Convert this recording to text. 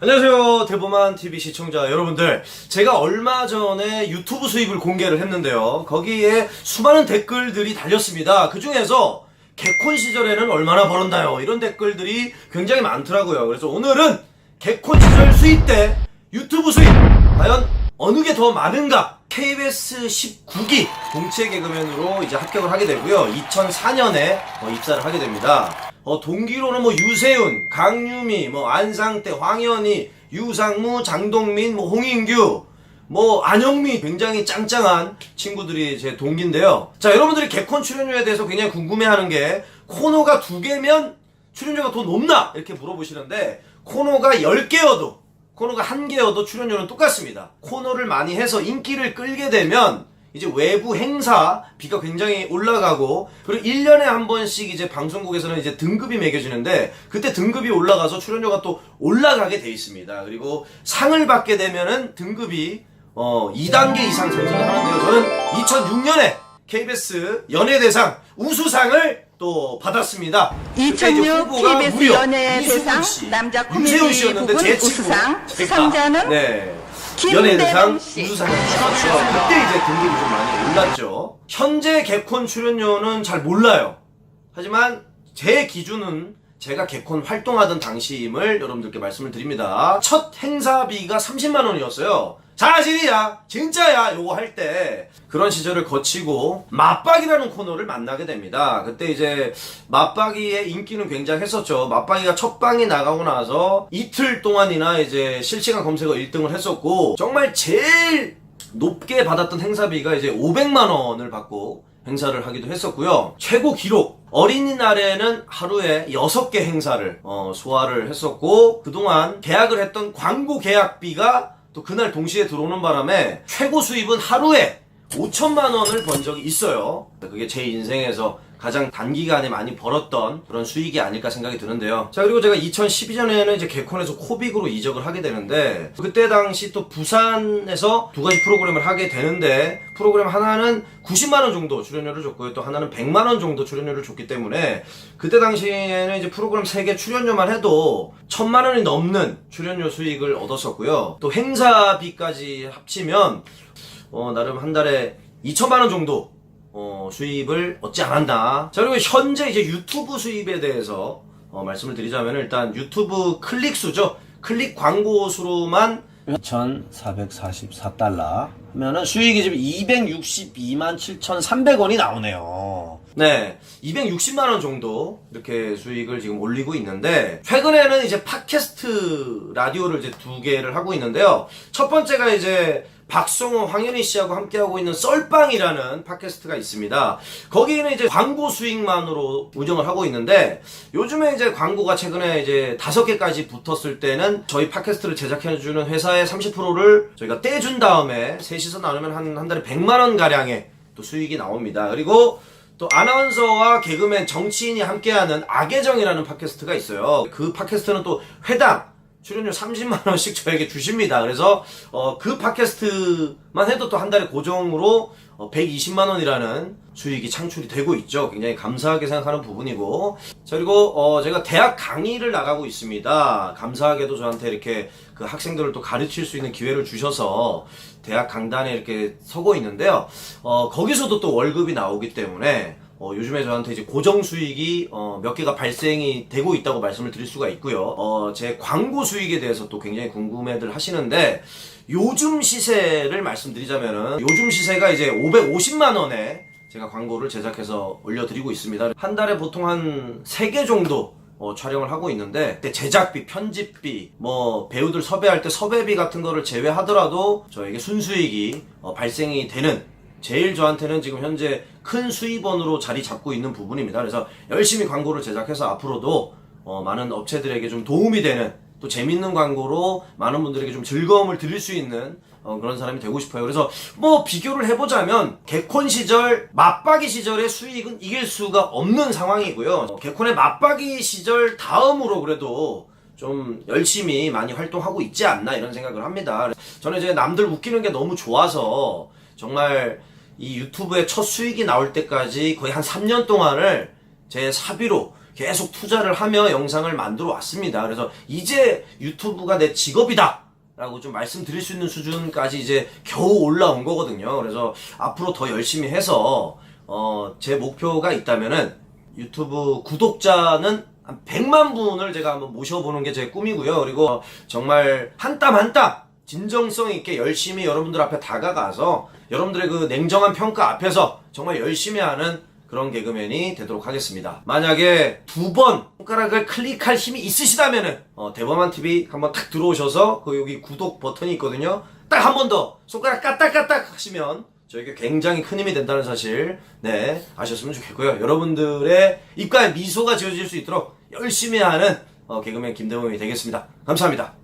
안녕하세요. 대보만 TV 시청자 여러분들. 제가 얼마 전에 유튜브 수입을 공개를 했는데요. 거기에 수많은 댓글들이 달렸습니다. 그 중에서 개콘 시절에는 얼마나 벌었나요? 이런 댓글들이 굉장히 많더라고요. 그래서 오늘은 개콘 시절 수입 때 유튜브 수입 과연 어느 게 더 많은가? KBS 19기 동체 개그맨으로 이제 합격을 하게 되고요. 2004년에 입사를 하게 됩니다. 어, 동기로는 뭐 유세윤, 강유미, 뭐 안상태, 황현희, 유상무, 장동민, 뭐 홍인규, 뭐 안영미 굉장히 짱짱한 친구들이 제 동기인데요. 자, 여러분들이 개콘 출연료에 대해서 굉장히 궁금해하는 게 코너가 두 개면 출연료가 더 높나? 이렇게 물어보시는데 코너가 10개여도 코너가 한 개여도 출연료는 똑같습니다. 코너를 많이 해서 인기를 끌게 되면 이제 외부 행사 비가 굉장히 올라가고 그리고 1년에 한 번씩 이제 방송국에서는 이제 등급이 매겨지는데 그때 등급이 올라가서 출연료가 또 올라가게 돼 있습니다. 그리고 상을 받게 되면은 등급이 어 2단계 이상 상승을 하는데요. 저는 2006년에 KBS 연예대상 우수상을 또 받았습니다. 그때 이제 2006 후보가 KBS 연예대상 남자 코미디 부분 제 우수상, 제가, 수상자는 네. 연예대상 씨. 우수상을 받았죠. 그때 이제 등급이 좀 많이 올랐죠. 현재 개콘 출연료는 잘 몰라요. 하지만 제 기준은 제가 개콘 활동하던 당시임을 여러분들께 말씀을 드립니다. 첫 행사비가 30만 원이었어요. 사실이야, 진짜야, 요거 할 때. 그런 시절을 거치고, 맞박이라는 코너를 만나게 됩니다. 그때 이제, 맞박이의 인기는 굉장했었죠. 맞박이가 첫 방이 나가고 나서 이틀 동안이나 이제 실시간 검색어 1등을 했었고, 정말 제일 높게 받았던 행사비가 이제 500만 원을 받고 행사를 하기도 했었고요. 최고 기록 어린이날에는 하루에 6개 행사를 어, 소화를 했었고 그동안 계약을 했던 광고 계약비가 또 그날 동시에 들어오는 바람에 최고 수입은 하루에 5천만 원을 번 적이 있어요. 그게 제 인생에서 가장 단기간에 많이 벌었던 그런 수익이 아닐까 생각이 드는데요. 자, 그리고 제가 2012년에는 이제 개콘에서 코빅으로 이적을 하게 되는데, 그때 당시 또 부산에서 두 가지 프로그램을 하게 되는데, 프로그램 하나는 90만원 정도 출연료를 줬고요. 또 하나는 100만원 정도 출연료를 줬기 때문에, 그때 당시에는 이제 프로그램 3개 출연료만 해도 1000만원이 넘는 출연료 수익을 얻었었고요. 또 행사비까지 합치면, 어, 나름 한 달에 2천만 원 정도 어, 수입을 얻지 않았나. 자, 그리고 현재 이제 유튜브 수입에 대해서 어, 말씀을 드리자면 일단 유튜브 클릭 수죠. 클릭 광고 수로만 2,444달러 하면은 수익이 지금 262만 7,300원이 나오네요. 네. 260만 원 정도 이렇게 수익을 지금 올리고 있는데 최근에는 이제 팟캐스트 라디오를 이제 두 개를 하고 있는데요. 첫 번째가 이제 박성호, 황현희 씨하고 함께하고 있는 썰빵이라는 팟캐스트가 있습니다. 거기는 이제 광고 수익만으로 운영을 하고 있는데 요즘에 이제 광고가 최근에 이제 다섯 개까지 붙었을 때는 저희 팟캐스트를 제작해주는 회사의 30%를 저희가 떼준 다음에 셋이서 나누면 한, 한 달에 100만원 가량의 또 수익이 나옵니다. 그리고 또 아나운서와 개그맨 정치인이 함께하는 악의정이라는 팟캐스트가 있어요. 그 팟캐스트는 또 회당 출연료 30만 원씩 저에게 주십니다. 그래서 어, 그 팟캐스트만 해도 또 한 달에 고정으로 어, 120만 원이라는 수익이 창출이 되고 있죠. 굉장히 감사하게 생각하는 부분이고. 자, 그리고 어, 제가 대학 강의를 나가고 있습니다. 감사하게도 저한테 이렇게 그 학생들을 또 가르칠 수 있는 기회를 주셔서 대학 강단에 이렇게 서고 있는데요. 어, 거기서도 또 월급이 나오기 때문에 어, 요즘에 저한테 이제 고정 수익이 어, 몇 개가 발생이 되고 있다고 말씀을 드릴 수가 있고요. 어, 제 광고 수익에 대해서 또 굉장히 궁금해들 하시는데 요즘 시세를 말씀드리자면은 요즘 시세가 이제 550만 원에 제가 광고를 제작해서 올려드리고 있습니다. 한 달에 보통 한 3개 정도 어, 촬영을 하고 있는데 그때 제작비, 편집비, 뭐 배우들 섭외할 때 섭외비 같은 거를 제외하더라도 저에게 순수익이 어, 발생이 되는 제일 저한테는 지금 현재 큰 수입원으로 자리 잡고 있는 부분입니다. 그래서 열심히 광고를 제작해서 앞으로도 어, 많은 업체들에게 좀 도움이 되는 또 재밌는 광고로 많은 분들에게 좀 즐거움을 드릴 수 있는 어, 그런 사람이 되고 싶어요. 그래서 뭐 비교를 해보자면 개콘 시절 맞박이 시절의 수익은 이길 수가 없는 상황이고요. 어, 개콘의 맞박이 시절 다음으로 그래도 좀 열심히 많이 활동하고 있지 않나 이런 생각을 합니다. 저는 이제 남들 웃기는 게 너무 좋아서 정말 이 유튜브에 첫 수익이 나올 때까지 거의 한 3년 동안을 제 사비로 계속 투자를 하며 영상을 만들어 왔습니다. 그래서 이제 유튜브가 내 직업이다. 라고 좀 말씀드릴 수 있는 수준까지 이제 겨우 올라온 거거든요. 그래서 앞으로 더 열심히 해서, 어, 제 목표가 있다면은 유튜브 구독자는 한 100만 분을 제가 한번 모셔보는 게 제 꿈이고요. 그리고 정말 한 땀 한땀 진정성 있게 열심히 여러분들 앞에 다가가서 여러분들의 그 냉정한 평가 앞에서 정말 열심히 하는 그런 개그맨이 되도록 하겠습니다. 만약에 두 번 손가락을 클릭할 힘이 있으시다면은 어, 대범한 TV 한번 탁 들어오셔서 그 여기 구독 버튼이 있거든요. 딱 한 번 더 손가락 까딱까딱 하시면 저에게 굉장히 큰 힘이 된다는 사실 네 아셨으면 좋겠고요. 여러분들의 입가에 미소가 지어질 수 있도록 열심히 하는 어, 개그맨 김대범이 되겠습니다. 감사합니다.